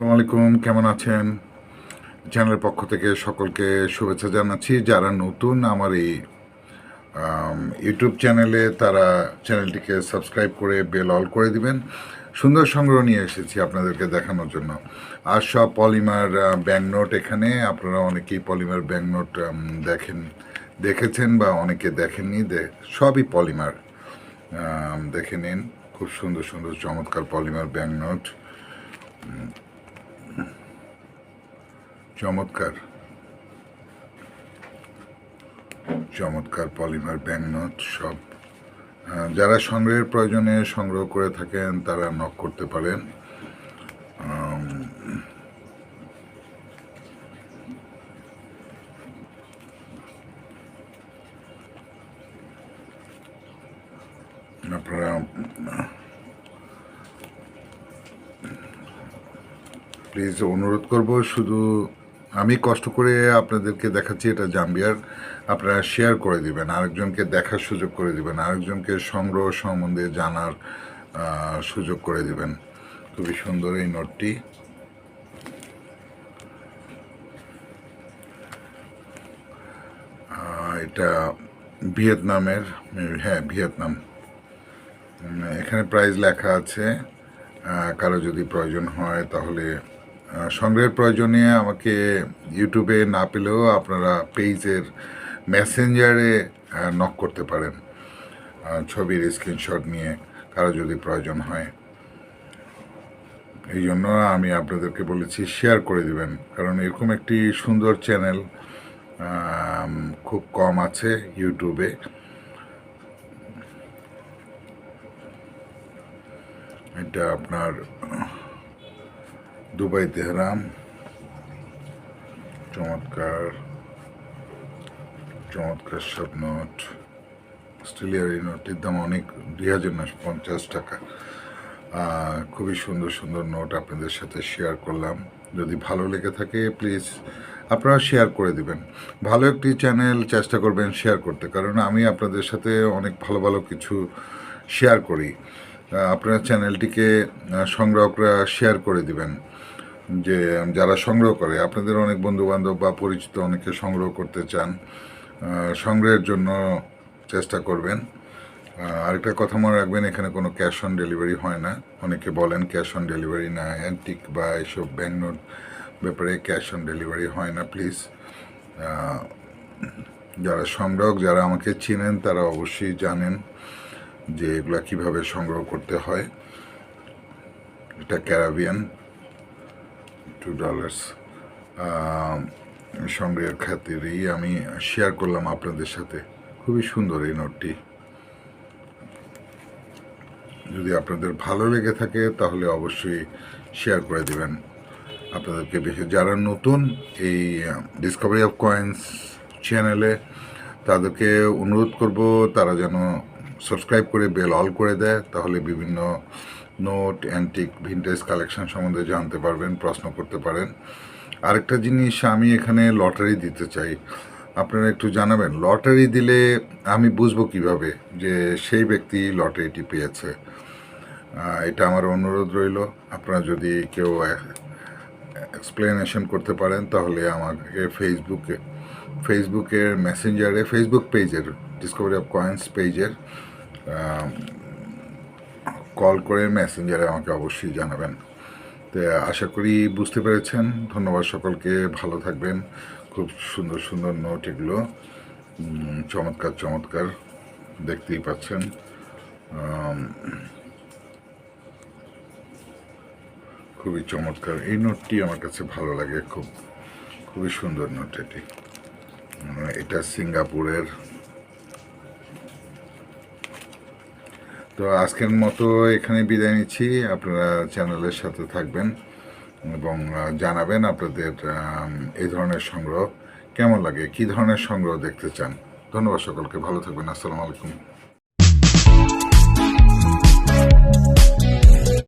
আসসালামু আলাইকুম, কেমন আছেন? চ্যানেলের পক্ষ থেকে সকলকে শুভেচ্ছা জানাচ্ছি। যারা নতুন আমার এই ইউটিউব চ্যানেলে, তারা চ্যানেলটিকে সাবস্ক্রাইব করে বেল অল করে দিবেন। সুন্দর সংগ্রহ নিয়ে এসেছি আপনাদেরকে দেখানোর জন্য। আর সব পলিমার নোট এখানে। আপনারা অনেকেই পলিমার নোট দেখেন, দেখেছেন বা অনেকে দেখেননি। সবই পলিমার। দেখে নিন। খুব সুন্দর সুন্দর, চমৎকার পলিমার নোট। চমৎকার। চমৎকার পলিমার ব্যাংকনোট সব। যারা সংগ্রহের প্রয়োজনে সংগ্রহ করে থাকেন, তারা নক করতে পারেন। আপনারা প্লিজ অনুরোধ করব শুধু আমি কষ্ট করে আপনাদেরকে দেখাচ্ছি, এটা জাম্বিয়ার। আপনারা শেয়ার করে দিবেন, আরেকজনকে দেখার সুযোগ করে দিবেন, আরেকজনকে সংগ্রহ সম্বন্ধে জানার সুযোগ করে দিবেন। খুবই সুন্দর এই নোটটি। এটা ভিয়েতনামের হ্যাঁ ভিয়েতনাম। এখানে প্রাইস লেখা আছে। কারও যদি প্রয়োজন হয় তাহলে সংগ্রহের প্রয়োজনে আমাকে ইউটিউবে না পেলেও আপনারা পেজের মেসেঞ্জারে নক করতে পারেন। ছবির স্ক্রিনশট নিয়ে কারও যদি প্রয়োজন হয়। এই জন্য আমি আপনাদেরকে বলেছি শেয়ার করে দিবেন। কারণ এরকম একটি সুন্দর চ্যানেল খুব কম আছে ইউটিউবে এটা আপনার দুবাই তেহরাম চমৎকার চমৎকার সব নোট অস্ট্রেলিয়ার এই নোটটির দাম অনেক, দুই হাজার পঞ্চাশ টাকা। খুবই সুন্দর সুন্দর নোট আপনাদের সাথে শেয়ার করলাম। যদি ভালো লেগে থাকে প্লিজ আপনারা শেয়ার করে দিবেন। ভালো একটি চ্যানেল, চেষ্টা করবেন শেয়ার করতে। কারণ আমি আপনাদের সাথে অনেক ভালো ভালো কিছু শেয়ার করি। আপনার চ্যানেলটিকে সংগ্রাহকরা শেয়ার করে দিবেন। যে, যারা সংগ্রহ করে, আপনাদের অনেক বন্ধু বান্ধব বা পরিচিত অনেকে সংগ্রহ করতে চান সংগ্রহের জন্য চেষ্টা করবেন। আরেকটা কথা মনে রাখবেন, এখানে কোনো ক্যাশ অন ডেলিভারি হয় না। অনেকে বলেন ক্যাশ অন ডেলিভারি না, অ্যান্টিক বা এসব ব্যাঙ্কনোট ব্যাপারে ক্যাশ অন ডেলিভারি হয় না, প্লিজ। যারা সংগ্রাহক, যারা আমাকে চিনেন, তারা অবশ্যই জানেন যে এগুলা কীভাবে সংগ্রহ করতে হয়। এটা ক্যারাবিয়ান। টু ডলার্স সংগ্রহের খাতিরেই আমি শেয়ার করলাম আপনাদের সাথে। খুবই সুন্দর এই নোটটি। যদি আপনাদের ভালো লেগে থাকে, তাহলে অবশ্যই শেয়ার করে দেবেন। আপনাদেরকে বেশি যারা নতুন এই ডিসকভারি অফ কয়েন্স চ্যানেলে তাদেরকে অনুরোধ করব, তারা যেন সাবস্ক্রাইব করে বেল অল করে দেয়। তাহলে বিভিন্ন নোট, অ্যান্টিক ভিন্টেজ কালেকশন সম্বন্ধে জানতে পারবেন, প্রশ্ন করতে পারেন। আরেকটা জিনিস আমি এখানে লটারি দিতে চাই। আপনারা একটু জানাবেন, লটারি দিলে আমি বুঝব কীভাবে যে সেই ব্যক্তি লটারিটি পেয়েছে। এটা আমার অনুরোধ রইল। আপনারা যদি কেউ এক্সপ্লেনেশন করতে পারেন, তাহলে আমাকে ফেসবুকে ফেসবুকের মেসেঞ্জারে ফেসবুক পেজের ডিসকভারি অফ কয়েন্স পেজের কল করে মেসেঞ্জারে আমাকে অবশ্যই জানাবেন। তো আশা করি বুঝতে পেরেছেন। ধন্যবাদ সকলকে। ভালো থাকবেন। খুব সুন্দর সুন্দর নোট এগুলো। চমৎকার চমৎকার। দেখতেই পাচ্ছেন। খুবই চমৎকার। এই নোটটি আমার কাছে ভালো লাগে খুব। খুবই সুন্দর নোট এটি। এটা সিঙ্গাপুরের তো আজকের মতো এখানে বিদায় নিচ্ছি। আপনারা চ্যানেলের সাথে থাকবেন এবং জানাবেন আপনাদের এই ধরনের সংগ্রহ কেমন লাগে, কি ধরনের সংগ্রহ দেখতে চান। ধন্যবাদ সকলকে, ভালো থাকবেন, আসসালামু আলাইকুম।